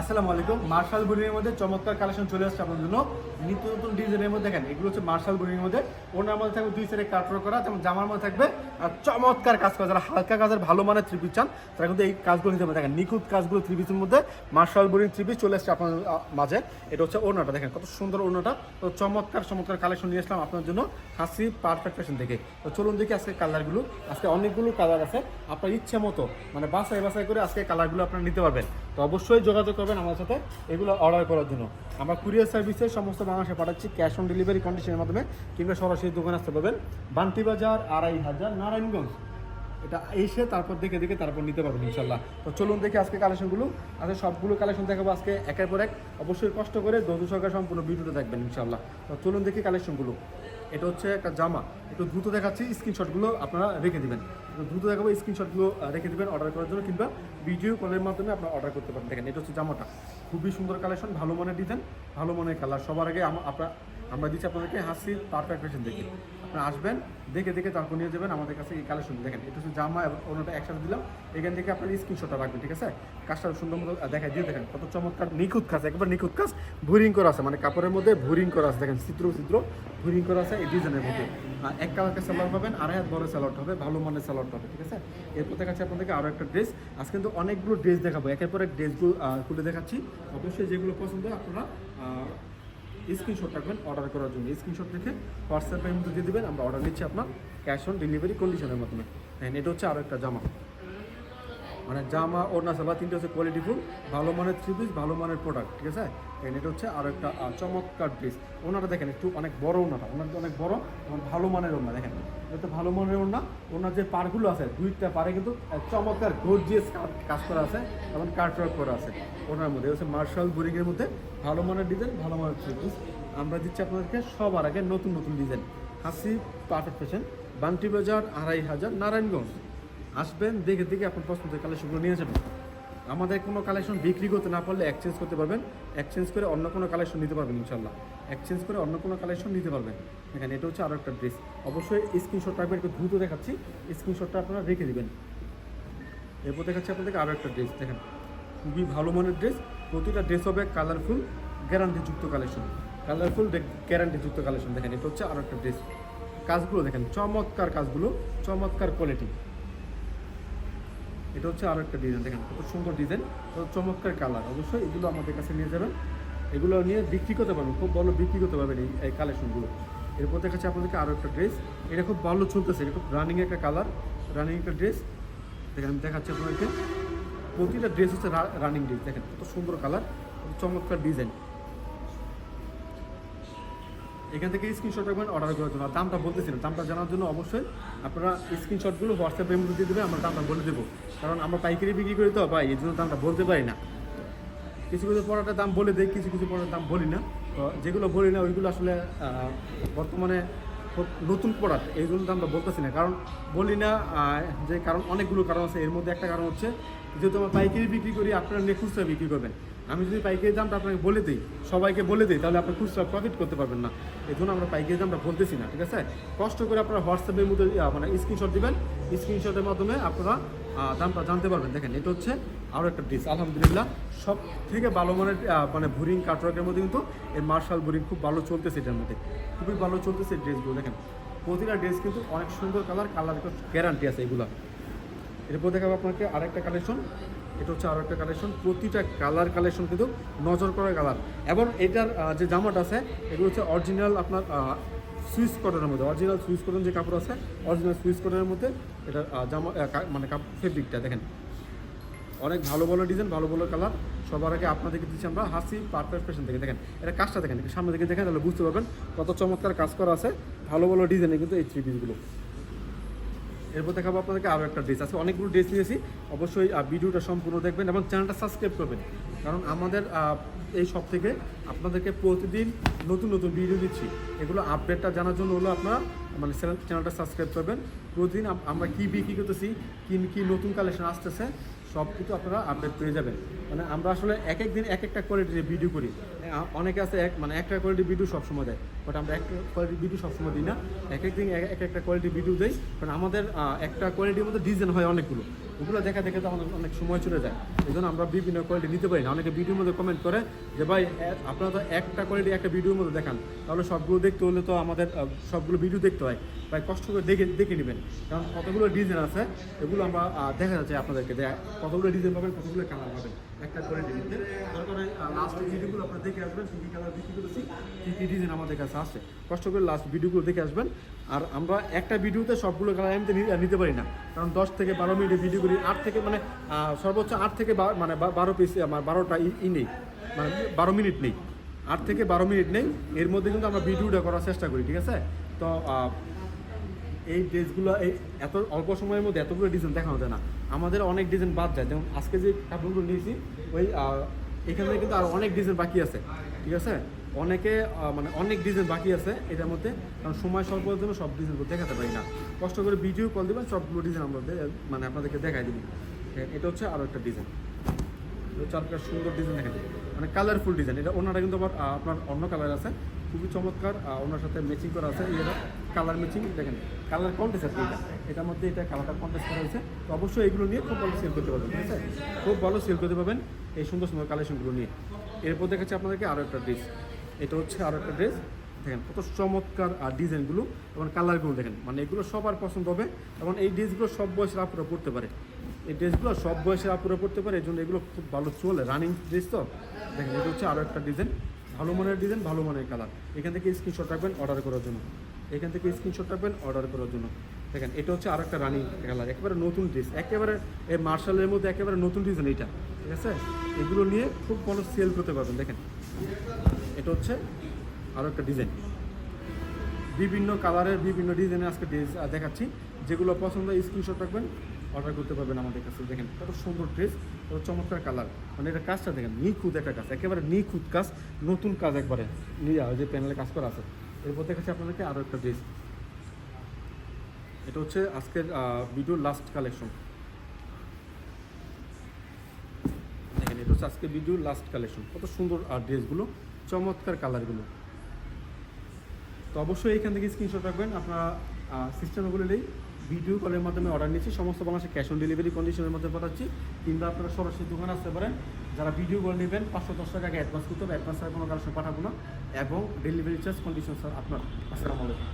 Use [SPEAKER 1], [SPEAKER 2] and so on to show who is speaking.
[SPEAKER 1] আসসালামু আলাইকুম। মার্শাল বুরিংয়ের মধ্যে চমৎকার কালেকশন চলে আসছে আপনার জন্য। নিত্য নতুন ডিজাইনের মধ্যে দেখেন, এগুলো হচ্ছে মার্শাল বুরিংয়ের মধ্যে। ওনার মধ্যে থাকবে দুই সাইডে কাটর করা, যেমন জামার মধ্যে থাকবে চমৎকার কাজ করা, যারা হালকা কাজের ভালো মানের থ্রি পিস চান, তারা কিন্তু এই কাজগুলো নিতে পারে। দেখেন, নিখুঁত কাজগুলো থ্রি পিসের মধ্যে মার্শাল বুরিং থ্রি পিস চলে আসছে আপনার মাঝে। এটা হচ্ছে ওনাটা দেখেন, কত সুন্দর ওনাটা তো চমৎকার চমৎকার কালেকশন নিয়ে আসলাম আপনার জন্য হাসি পারফেক্ট ফ্যাশন থেকে তো চলুন দেখি আজকে কালারগুলো আজকে অনেকগুলো কালার আছে। আপনার ইচ্ছে মতো মানে বাসায় বাসায় করে আজকে কালারগুলো আপনারা নিতে পারবেন। তো অবশ্যই যোগাযোগ করবেন আমার সাথে এগুলো অর্ডার করার জন্য। আমরা কুরিয়ার সার্ভিসে সমস্ত বাংলাদেশে পাঠাচ্ছি ক্যাশ অন ডেলিভারি কন্ডিশনের মাধ্যমে, কিংবা সরাসরি দোকানে আসতে পারবেন। বান্তি বাজার আড়াই হাজার নারায়ণগঞ্জ। এটা এসে তারপর দেখে দেখে তারপর নিতে পারবেন ইনশাল্লাহ। তো চলুন দেখি আজকে কালেকশনগুলো। আজকে সবগুলো কালেকশন দেখাবো আজকে একের পর এক। অবশ্যই কষ্ট করে দোদু সরকার সম্পূর্ণ ভিডিওটা দেখবেন ইনশাল্লাহ। তো চলুন দেখি কালেকশনগুলো। এটা হচ্ছে একটা জামা। একটু দ্রুত দেখাচ্ছি স্ক্রিনশটগুলো আপনারা রেখে দেবেন। দ্রুত দেখাবো স্ক্রিনশটগুলো রেখে দিবেন অর্ডার করার জন্য কিংবা ভিডিও কলের মাধ্যমে আপনারা অর্ডার করতে পারেন। দেখেন, এটা হচ্ছে জামাটা। খুবই সুন্দর কালেকশন, ভালো মানের ডিজাইন ভালো মানের কালার সবার আগে আম- আমরা দিচ্ছি আপনাদেরকে হাসি পারফেক্ট ফ্যাশন দেখে। আপনারা আসবেন, দেখে দেখে তারপর নিয়ে যাবেন আমাদের কাছে এই কালেকশন দেখেন, এটা হচ্ছে জামা এবং অন্যটা একসাথে দিলাম। এখান থেকে আপনার স্ক্রিনশটটা রাখবেন, ঠিক আছে? কাজটা সুন্দর মতো দেখা দিয়ে দেখেন, কত চমৎকার নিখুঁত কাজ, একবার নিখুঁত কাজ। ভুরিং করা আছে মানে কাপড়ের মধ্যে ভুরিং করা আছে, দেখেন চিত্র চিত্র ভুরিং করা আছে এই ডিজাইনের মধ্যে। এক কালারকে স্যালাড পাবেন আড়াই হাত বড় স্যালাড হবে, ভালো মানের স্যালাড হবে, ঠিক আছে? এরপর দেখাচ্ছি আপনাদেরকে আরও একটা ড্রেস আজ কিন্তু অনেকগুলো ড্রেস দেখাবো, একের পর এক ড্রেসগুলো খুলে দেখাচ্ছি। অবশ্যই যেগুলো পছন্দ আপনারা স্ক্রিনশট রাখবেন অর্ডার করার জন্য। স্ক্রিনশট রেখে হোয়াটসঅ্যাপের মধ্যে দিয়ে দেবেন, আমরা অর্ডার নিচ্ছি আপনার ক্যাশ অন ডেলিভারি কন্ডিশনের মাধ্যমে। হ্যাঁ এটা হচ্ছে আরও একটা জামা। মানে জামা, ওড়না, সালোয়ার, তিনটে হচ্ছে কোয়ালিটি ফুল ভালো মানের থ্রি পিস ভালো মানের প্রোডাক্ট ঠিক আছে? এটা হচ্ছে আরও একটা চমৎকার ড্রেস ওনারা দেখেন, একটু অনেক বড় ওনারা ওনার অনেক বড় এবং ভালো মানের ওনারা দেখেন। এটা ভালো মানের ওড়না ওনার যে পারগুলো আছে, দুইটা পারে কিন্তু চমৎকার গর্জিয়াস কাজ করা আছে এবং কার্ট ওয়ার্ক করা আছে ওনার মধ্যে। হচ্ছে মার্শাল বোরিংয়ের মধ্যে ভালো মানের ডিজাইন ভালো মানের থ্রি আমরা দিচ্ছি আপনাদেরকে সবার আগে নতুন নতুন ডিজাইন হাসি পারফেক্ট ফ্যাশন বান্টি বাজার, আড়াই হাজার, নারায়ণগঞ্জ। আসবেন, দেখে দেখে আপনার পছন্দের কালেকশনগুলো নিয়ে যাবেন। আমাদের কোনো কালেকশন বিক্রি করতে না পারলে এক্সচেঞ্জ করতে পারবেন। এক্সচেঞ্জ করে অন্য কোনো কালেকশন নিতে পারবেন ইনশাল্লাহ এক্সচেঞ্জ করে অন্য কোনো কালেকশন নিতে পারবেন। এখানে এটা হচ্ছে আরও একটা ড্রেস অবশ্যই স্ক্রিনশট রাখবেন একটু দ্রুত দেখাচ্ছি। স্ক্রিনশটটা আপনারা রেখে দেবেন। এরপর দেখাচ্ছি আপনাদেরকে আরও একটা ড্রেস দেখেন, খুবই ভালো মানের ড্রেস প্রতিটা ড্রেস হবে কালারফুল গ্যারান্টিযুক্ত কালেকশন কালারফুল গ্যারান্টিযুক্ত কালেকশন দেখেন, এটা হচ্ছে আরও একটা ড্রেস কাজগুলো দেখেন, চমৎকার কাজগুলো, চমৎকার কোয়ালিটি এটা হচ্ছে আরও একটা ডিজাইন দেখেন কত সুন্দর ডিজাইন কত চমৎকার কালার অবশ্যই এগুলো আমাদের কাছে নিয়ে যাবেন। এগুলো নিয়ে বিক্রি করতে পারবেন, খুব ভালো বিক্রি করতে পারবেন এই এই কালেকশনগুলো এরপর দেখাচ্ছি আপনাদেরকে আরও একটা ড্রেস এটা খুব ভালো চলতেছে, এটা খুব রানিং একটা কালার রানিং একটা ড্রেস দেখেন আমি দেখাচ্ছি আপনাদেরকে। প্রতিটা ড্রেস হচ্ছে রানিং ড্রেস দেখেন কত সুন্দর কালার চমৎকার ডিজাইন এখান থেকে স্ক্রিনশট রাখবেন অর্ডার করার জন্য। দামটা বলতেছিলাম, দামটা জানার জন্য অবশ্যই আপনারা স্ক্রিনশটগুলো হোয়াটসঅ্যাপের মধ্যে দিয়ে দেবেন, আমরা দামটা বলে দেবো। কারণ আমরা পাইকারি বিক্রি করি তো, ভাই, এই জন্য দামটা বলতে পারি না। কিছু কিছু পড়াটার দাম বলে দেয় কিছু কিছু পড়ার দাম বলি না। তো যেগুলো বলি না, ওইগুলো আসলে বর্তমানে নতুন প্রোডাক্ট এইগুলো দামটা বলতেছি না। কারণ বলি না যে কারণ, অনেকগুলো কারণ আছে। এর মধ্যে একটা কারণ হচ্ছে, যেহেতু আমরা পাইকারি বিক্রি করি, আপনারা নিয়ে বিক্রি করবেন। আমি যদি পাইকারি দামটা আপনাকে বলে দিই, সবাইকে বলে দিই, তাহলে আপনি খুচরা প্রফিট করতে পারবেন না। এই জন্য আমরা পাইকারি দামটা বলতেছি না, ঠিক আছে? কষ্ট করে আপনারা হোয়াটসঅ্যাপের মধ্যে মানে স্ক্রিনশট দিবেন। স্ক্রিনশটের মাধ্যমে আপনারা দামটা জানতে পারবেন। দেখেন, এটা হচ্ছে আরও একটা ডিস আলহামদুলিল্লাহ। সব থেকে ভালো মানের মানে বুরিং কাটওয়ার্কের মধ্যে কিন্তু এই মার্শাল বুরিং খুব ভালো চলতেছে এটার মধ্যে। খুবই ভালো চলতেছে এই ড্রেসগুলো দেখেন। প্রতিটা ড্রেস কিন্তু অনেক সুন্দর কালার কালার গ্যারান্টি আছে এগুলো। এরপর দেখাবো আপনাকে আরেকটা কালেকশন এটা হচ্ছে আরও একটা কালেকশন প্রতিটা কালার কালেকশন কিন্তু নজর করা কালার এবং এটার যে জামাটা আছে এগুলো হচ্ছে অরিজিনাল আপনার সুইস কটনের মধ্যে। অরিজিনাল সুইস কটন যে কাপড় আছে অরিজিনাল সুইস কটনের মধ্যে এটা আহ, জামা মানে ফেব্রিকটা দেখেন। অনেক ভালো ভালো ডিজাইন ভালো ভালো কালার সবার আগে আপনাদেরকে দিচ্ছি আমরা হাসি পারফেক্ট ফ্যাশন থেকে। দেখেন এটা কাজটা দেখেন সামনে থেকে দেখেন তাহলে বুঝতে পারবেন কত চমৎকার কাজ করা আছে। ভালো ভালো ডিজাইনে কিন্তু এই থ্রি পিসগুলো এরপর দেখাবো আপনাদেরকে আরও একটা ড্রেস আছে অনেকগুলো ড্রেস নিয়েছি। অবশ্যই ভিডিওটা সম্পূর্ণ দেখবেন এবং চ্যানেলটা সাবস্ক্রাইব করবেন। কারণ আমাদের এই সব থেকে আপনাদেরকে প্রতিদিন নতুন নতুন ভিডিও দিচ্ছি। এগুলো আপডেটটা জানার জন্য হলো আপনারা মানে চ্যানেল চ্যানেলটা সাবস্ক্রাইব করবেন। প্রতিদিন আমরা কী বিক্রি করতেছি, কী কী নতুন কালেকশন আসতেছে, সব কিছু আপনারা আপডেট পেয়ে যাবেন। মানে আমরা আসলে এক এক দিন এক একটা কোয়ালিটির ভিডিও করি। অনেকে আছে এক মানে একটা কোয়ালিটি ভিডিও সবসময় দেয় বাট আমরা একটা কোয়ালিটি ভিডিও সবসময় দিই না। এক এক দিন এক একটা কোয়ালিটি ভিডিও দেই, কারণ আমাদের একটা কোয়ালিটির মধ্যে ডিজাইন হয় অনেকগুলো। ওগুলো দেখা দেখে তো আমাদের অনেক সময় চলে যায়। এই জন্য আমরা বিভিন্ন কোয়ালিটি নিতে পারি না। অনেকে ভিডিওর মধ্যে কমেন্ট করে যে, ভাই আপনারা তো একটা কোয়ালিটি একটা ভিডিওর মধ্যে দেখান। তাহলে সবগুলো দেখতে হলে তো আমাদের সবগুলো ভিডিও দেখতে হয়। তাই কষ্ট করে দেখে দেখে নেবেন। কারণ কতগুলো ডিজাইন আছে, এগুলো আমরা দেখা যাচ্ছে আপনাদেরকে। কতগুলো ডিজাইন পাবেন, কতগুলো কালার পাবেন। একটা ভিডিওগুলো আমাদের কাছে আছে কষ্ট করে লাস্ট ভিডিওগুলো দেখে আসবেন। আর আমরা একটা ভিডিওতে সবগুলো কালার এমনি নিতে পারি না। কারণ দশ থেকে বারো মিনিটের ভিডিও করি, আট থেকে মানে সর্বোচ্চ আট থেকে মানে বারো পিস আমার বারোটা ই- ই নেই। মানে বারো মিনিট নেই। আট থেকে বারো মিনিট নেই। এর মধ্যে কিন্তু আমরা ভিডিওটা করার চেষ্টা করি, ঠিক আছে? তো এই ড্রেসগুলো এই এত অল্প সময়ের মধ্যে এতগুলো ডিজাইন দেখানো যায় না। আমাদের অনেক ডিজাইন বাদ যায়। যেমন আজকে যে কাপড়গুলো নিয়েছি, ওই এখানে কিন্তু আর অনেক ডিজাইন বাকি আছে। ঠিক আছে? অনেকে মানে অনেক ডিজাইন বাকি আছে এটার মধ্যে। কারণ সময় স্বল্পের জন্য সব ডিজাইনগুলো দেখাতে পারি না। কষ্ট করে ভিডিও কল দেবেন, সবগুলো ডিজাইন আমরা দে- মানে আপনাদেরকে দেখাই দেবো। এটা হচ্ছে আরও একটা ডিজাইন চারটা সুন্দর ডিজাইন দেখা যায় মানে কালারফুল ডিজাইন এটা ওনারা কিন্তু আবার আপনার অন্য কালার আছে। খুবই চমৎকার। ওনার সাথে ম্যাচিং করা আছে। এটা কালার ম্যাচিং দেখেন কালার কন্টেস্ট আছে এটা। এটার মধ্যে এটা কালারটা কন্টেস্ট করা হয়েছে। তো অবশ্যই এগুলো নিয়ে খুব ভালো সেল করতে পারবেন, ঠিক আছে? খুব ভালো সেল করতে পারবেন এই সুন্দর সুন্দর কালেকশনগুলো নিয়ে। এরপর দেখাচ্ছি আপনাদেরকে আরও একটা ড্রেস এটা হচ্ছে আরও একটা ড্রেস দেখেন, কত চমৎকার আর ডিজাইনগুলো এবং কালারগুলো দেখেন। মানে এগুলো সবার পছন্দ হবে এবং এই ড্রেসগুলো সব বয়সের আপুরা পড়তে পারে। এই ড্রেসগুলো সব বয়সের আপুরা পড়তে পারে এই জন্য এগুলো খুব ভালো চলে। রানিং ড্রেস তো? দেখেন, এটা হচ্ছে আরও একটা ডিজাইন ভালো মানের ডিজাইন ভালো মানের কালার এখান থেকে স্ক্রিনশট রাখবেন অর্ডার করার জন্য। এখান থেকে স্ক্রিনশট রাখবেন অর্ডার করার জন্য। দেখেন, এটা হচ্ছে আর একটা রানিং কালার একেবারে নতুন ড্রেস একেবারে এই মার্শালের মধ্যে একেবারে নতুন ডিজাইন এইটা, ঠিক আছে? এগুলো নিয়ে খুব ভালো সেল করতে পারবেন, দেখেন। এটা হচ্ছে আরও একটা ডিজাইন বিভিন্ন কালারের বিভিন্ন ডিজাইনের আজকে ড্রেস দেখাচ্ছি। যেগুলো পছন্দ স্ক্রিনশট রাখবেন। অর্ডার করতে পারবেন আমাদের কাছে। দেখেন, কত সুন্দর ড্রেস কত চমৎকার কালার মানে এটা কাজটা দেখেন, নিখুঁত একটা কাজ, একেবারে নিখুঁত কাজ, নতুন কাজ একবারে। নিয়ে যে প্যানেলে কাজ করা আছে। এরপর দেখাচ্ছি আপনাদেরকে আরও একটা ড্রেস এটা হচ্ছে আজকের ভিডিওর লাস্ট কালেকশন দেখেন, এটা হচ্ছে আজকের ভিডিওর লাস্ট কালেকশন কত সুন্দর ড্রেসগুলো চমৎকার কালারগুলো তো অবশ্যই এখান থেকে স্ক্রিনশট রাখবেন, আপনারা সিস্টেমে বলেলেই ভিডিও কলের মাধ্যমে অর্ডার নিচ্ছি, সমস্ত বাংলাদেশে ক্যাশ অন ডেলিভারি কন্ডিশনের মধ্যে পাঠাচ্ছি, কিংবা আপনারা সরাসরি দোকানে আসতে পারেন, যারা ভিডিও কল নেবেন, পাঁচশো দশ টাকা অ্যাডভান্স করতে হবে অ্যাডভান্স ছাড়া কোনো কারণে পাঠাবো না, এবং ডেলিভারি চার্জ কন্ডিশন স্যার আপনার আসসালামু আলাইকুম।